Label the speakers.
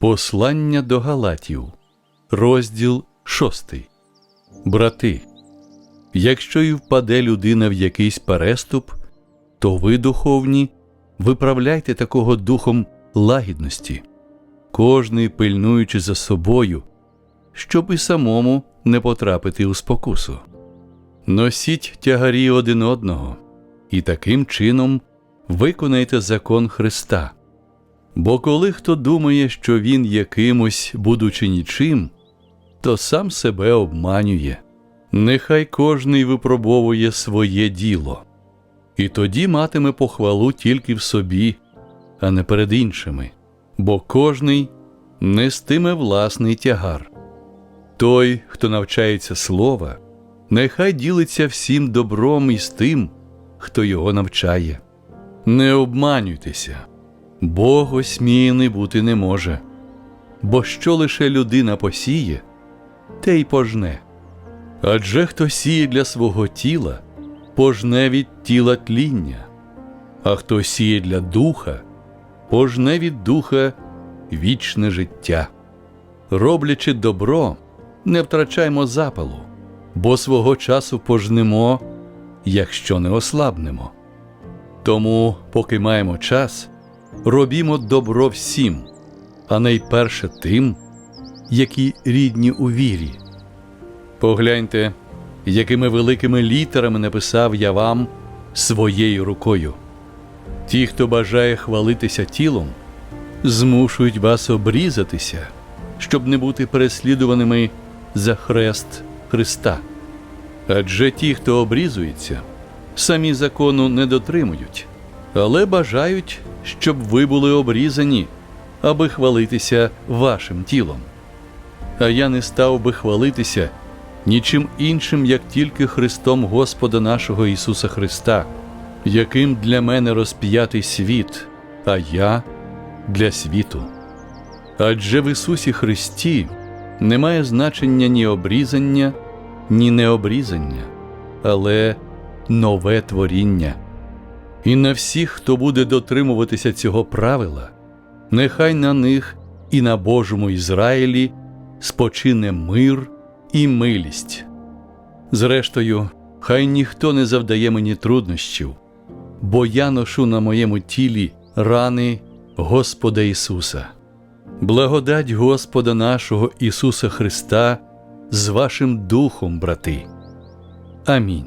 Speaker 1: Послання до Галатів, розділ 6. Брати, якщо і впаде людина в якийсь переступ, то ви, духовні, виправляйте такого духом лагідності, кожний пильнуючи за собою, щоб і самому не потрапити у спокусу. Носіть тягарі один одного, і таким чином виконайте закон Христа. Бо коли хто думає, що він якимось, будучи нічим, то сам себе обманює. Нехай кожний випробовує своє діло, і тоді матиме похвалу тільки в собі, а не перед іншими, бо кожний нестиме власний тягар. Той, хто навчається слова, нехай ділиться всім добром із тим, хто його навчає. Не обманюйтеся. Бог осміяний бути не може, бо що лише людина посіє, те й пожне. Адже хто сіє для свого тіла, пожне від тіла тління, а хто сіє для духа, пожне від духа вічне життя. Роблячи добро, не втрачаймо запалу, бо свого часу пожнемо, якщо не ослабнемо. Тому, поки маємо час, робімо добро всім, а найперше тим, які рідні у вірі. Погляньте, якими великими літерами написав я вам своєю рукою. Ті, хто бажає хвалитися тілом, змушують вас обрізатися, щоб не бути переслідуваними за хрест Христа. Адже ті, хто обрізується, самі закону не дотримують, але бажають, щоб ви були обрізані, аби хвалитися вашим тілом. А я не став би хвалитися нічим іншим, як тільки Христом Господа нашого Ісуса Христа, яким для мене розп'ятий світ, а я для світу. Адже в Ісусі Христі немає значення ні обрізання, ні необрізання, але нове творіння. І на всіх, хто буде дотримуватися цього правила, нехай на них і на Божому Ізраїлі спочине мир і милість. Зрештою, хай ніхто не завдає мені труднощів, бо я ношу на моєму тілі рани Господа Ісуса. Благодать Господа нашого Ісуса Христа з вашим духом, брати. Амінь.